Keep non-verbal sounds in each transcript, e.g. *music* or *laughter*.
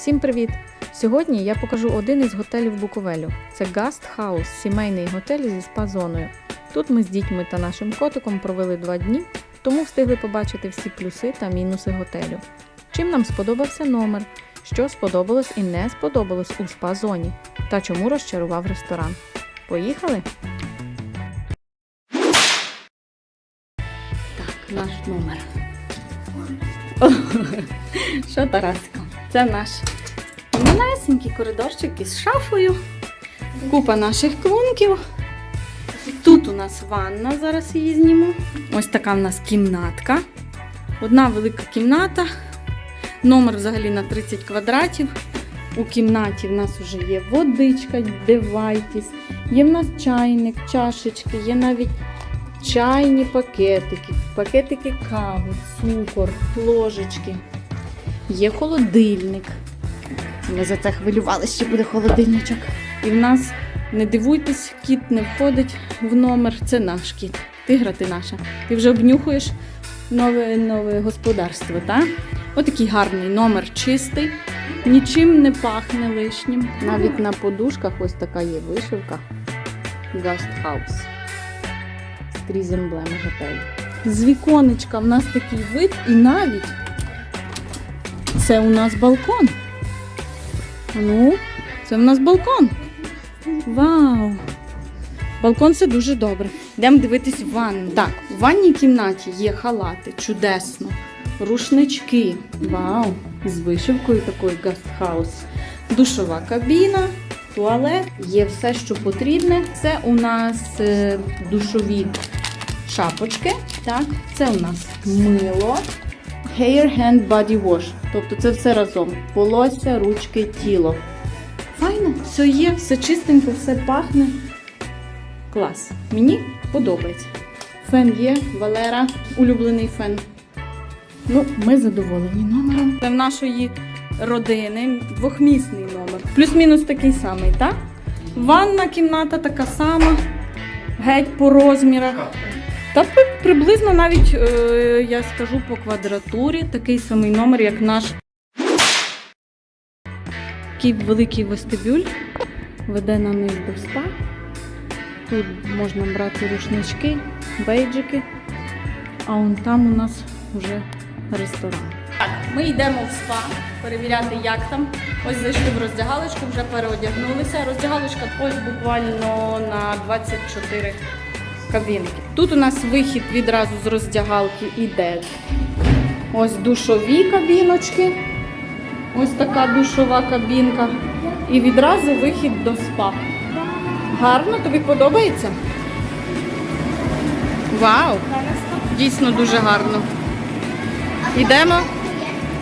Всім привіт! Сьогодні я покажу один із готелів Буковелю. Це Гаст Хаус, сімейний готель зі спа-зоною. Тут ми з дітьми та нашим котиком провели два дні, тому встигли побачити всі плюси та мінуси готелю. Чим нам сподобався номер, що сподобалось і не сподобалось у спа-зоні, та чому розчарував ресторан. Поїхали? Так, наш номер. *laughs* Що, Тарасько? Це наш малесенький коридорчик із шафою. Купа наших клунків. Тут у нас ванна, зараз її зніму. Ось така в нас кімнатка. Одна велика кімната. Номер взагалі на 30 квадратів. У кімнаті в нас вже є водичка, девайтіс, є в нас чайник, чашечки, є навіть чайні пакетики, пакетики кави, цукор, ложечки. Є холодильник. Ми за це хвилювалися, що буде холодильничок. І в нас, не дивуйтесь, кіт не входить в номер. Це наш кіт. Тигра ти наша. Ти вже обнюхуєш нове, нове господарство, так? Отакий гарний номер чистий, нічим не пахне лишнім. Навіть на подушках ось така є вишивка. Gast House. Скрізь емблеми готелю. З віконечка в нас такий вид, і навіть це у нас балкон. Ну, це в нас балкон. Вау! Балкон це дуже добре. Йдемо дивитись ванну. Так, у ванній кімнаті є халати, чудесно. Рушнички. Вау! З вишивкою такою гастхаус. Душова кабіна, туалет. Є все, що потрібне. Це у нас е, душові шапочки. Так, це у нас мило. Hair, hand, body wash. Тобто це все разом. Волосся, ручки, тіло. Файно, все є, все чистенько, все пахне. Клас. Мені подобається. Фен є, Валера, улюблений фен. Ну, ми задоволені номером. Це в нашої родини двохмісний номер. Плюс-мінус такий самий, так? Ванна кімната така сама, геть по розмірах. Та при- приблизно навіть, е, я скажу, по квадратурі такий самий номер, як наш. Такий великий вестибюль веде на низ до спа. Тут можна брати рушнички, бейджики, а он там у нас вже ресторан. Так, ми йдемо в спа перевіряти, як там. Ось зайшли в роздягалочку, вже переодягнулися. Роздягалочка ось буквально на 24 кабінки. Тут у нас вихід відразу з роздягалки іде. Ось душові кабіночки. Ось така душова кабінка. І відразу вихід до спа. Гарно, тобі подобається? Вау! Дійсно дуже гарно. Йдемо.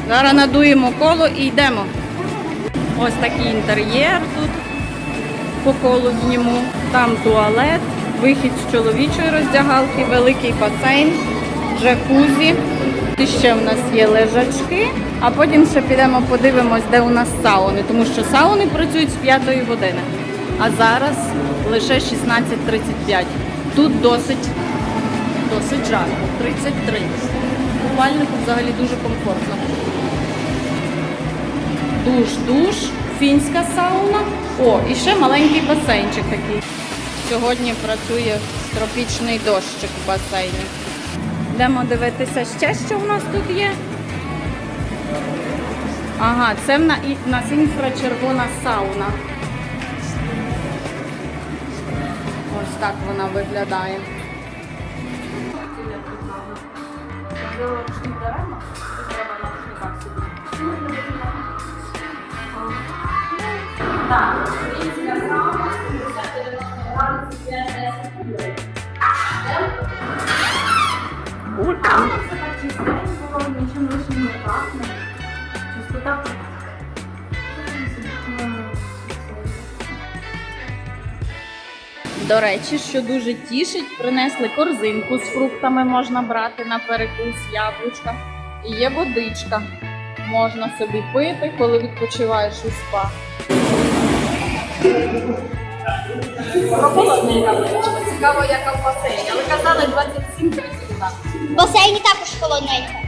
Зараз надуємо коло і йдемо. Ось такий інтер'єр тут по колу зніму. Там туалет, вихід з чоловічої роздягалки, великий басейн, джакузі. І ще в нас є лежачки, а потім ще підемо подивимось, де у нас сауни, тому що сауни працюють з 5 години. А зараз лише 16.35. Тут досить, досить жарко, 33. У купальнику взагалі дуже комфортно. Душ, душ, фінська сауна. О, і ще маленький басейнчик такий. Сьогодні працює тропічний дощик в басейні. Йдемо дивитися ще, що в нас тут є. Ага, це в нас інфрачервона сауна. Ось так вона виглядає. Так, нічим не пахне. Чистота. До речі, що дуже тішить, принесли корзинку з фруктами можна брати на перекус, яблучка. І є водичка. Можна собі пити, коли відпочиваєш у спа. Прохолодненька водичка. Цікаво, яка в басейні. Але казали 27-32. В басейні також холодненько.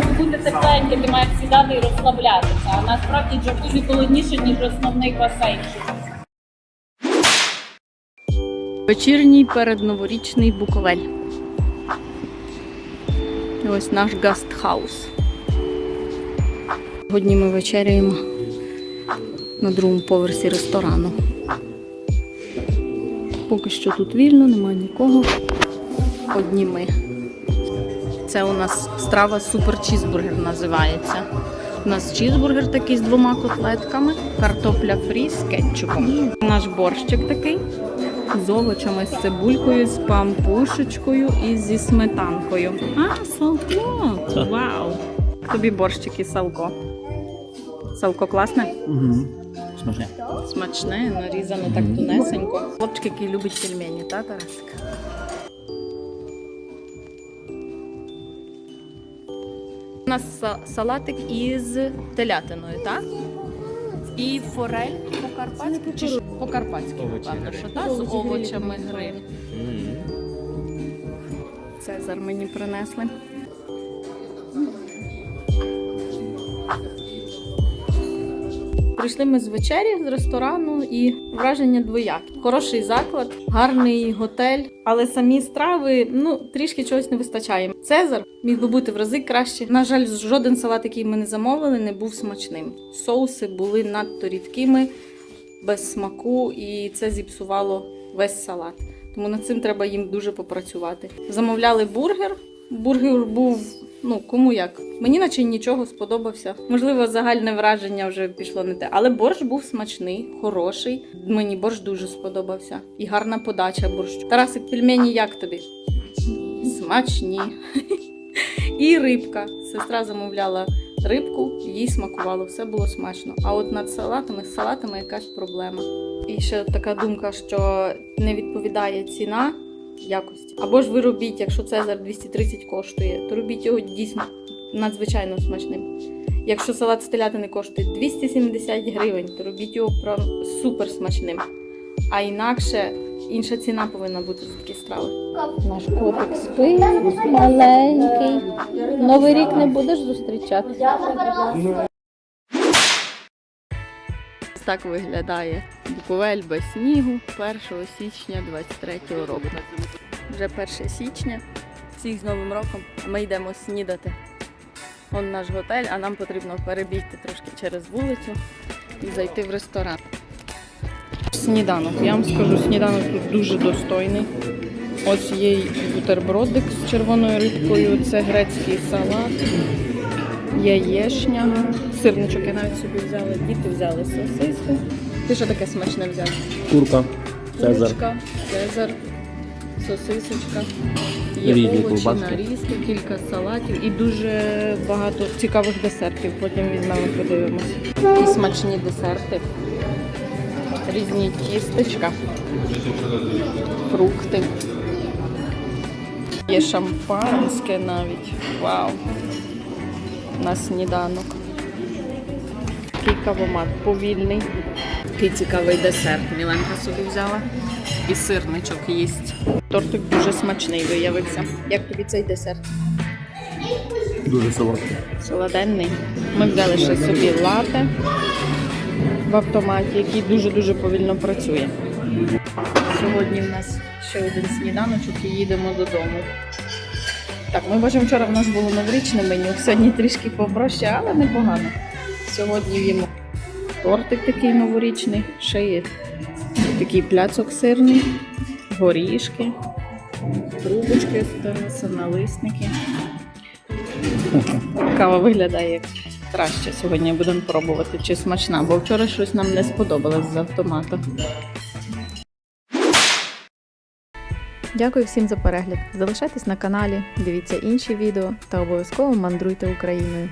кімнаті ти маєш сідати і розслаблятися. А насправді джакузі холодніше, ніж основний басейн. Вечірній передноворічний Буковель. Ось наш гастхаус. Сьогодні ми вечеряємо на другому поверсі ресторану. Поки що тут вільно, немає нікого. Одні ми. Це у нас страва супер чізбургер називається. У нас чізбургер такий з двома котлетками, картопля фрі з кетчупом. Наш борщик такий з овочами, з цибулькою, з пампушечкою і зі сметанкою. А, салко! Вау! Тобі борщик і салко. Салко класне? Угу. Смачне. Смачне, нарізано так тунесенько. Хлопчик, який любить пельмені, та Тарасик? Нас салатик із телятиною, так? І форель по-карпатськи чи що? по-карпатськи, напевно, що так? З овочами гри. Цезар мені принесли. Прийшли ми з вечері з ресторану і враження двоякі. Хороший заклад, гарний готель, але самі страви ну трішки чогось не вистачає. Цезар міг би бути в рази краще. На жаль, жоден салат, який ми не замовили, не був смачним. Соуси були надто рідкими, без смаку, і це зіпсувало весь салат. Тому над цим треба їм дуже попрацювати. Замовляли бургер. Бургер був ну кому як. Мені наче нічого сподобався. Можливо, загальне враження вже пішло не те. Але борщ був смачний, хороший. Мені борщ дуже сподобався. І гарна подача борщу. Тарасик, пельмені як тобі? Смачні. *laughs* І рибка. Сестра замовляла рибку, їй смакувало, все було смачно. А от над салатами, з салатами якась проблема. І ще така думка, що не відповідає ціна якості. Або ж ви робіть, якщо Цезар 230 коштує, то робіть його дійсно надзвичайно смачним. Якщо салат з телятини коштує 270 гривень, то робіть його прям супер смачним. А інакше інша ціна повинна бути за такі страви. Наш котик спить, маленький. Новий рік не будеш зустрічати. Так виглядає Буковель без снігу 1 січня 23 року. Вже 1 січня. Всіх з Новим роком. Ми йдемо снідати. Он наш готель, а нам потрібно перебігти трошки через вулицю і зайти в ресторан. Сніданок. Я вам скажу, сніданок тут дуже достойний. Ось є бутербродик з червоною рибкою, це грецький салат, яєшня, сирничок я навіть собі взяла, діти взяли сосиску. Ти що таке смачне взяв? Курка. Цезар. Курочка, цезар, сосисочка, Різні є овочі, ковбаски. нарізки, кілька салатів і дуже багато цікавих десертів. Потім візьмемо, подивимося. І смачні десерти. Різні тістечка, фрукти. Є шампанське навіть. Вау! На сніданок. Такий кавомат повільний. Такий цікавий десерт. Міленка собі взяла. І сирничок їсть. Тортик дуже смачний виявився. Як тобі цей десерт? Дуже солодке. Солоденний. Ми взяли ще собі лате в автоматі, який дуже-дуже повільно працює. Сьогодні в нас ще один сніданочок і їдемо додому. Так, ми бачимо, вчора в нас було новорічне меню, сьогодні трішки попроще, але непогано. Сьогодні їмо тортик такий новорічний, ще є такий пляцок сирний, горішки, трубочки з налисники. Кава виглядає краще. Сьогодні будемо пробувати, чи смачна, бо вчора щось нам не сподобалось з автомата. Дякую всім за перегляд. Залишайтесь на каналі, дивіться інші відео та обов'язково мандруйте Україною.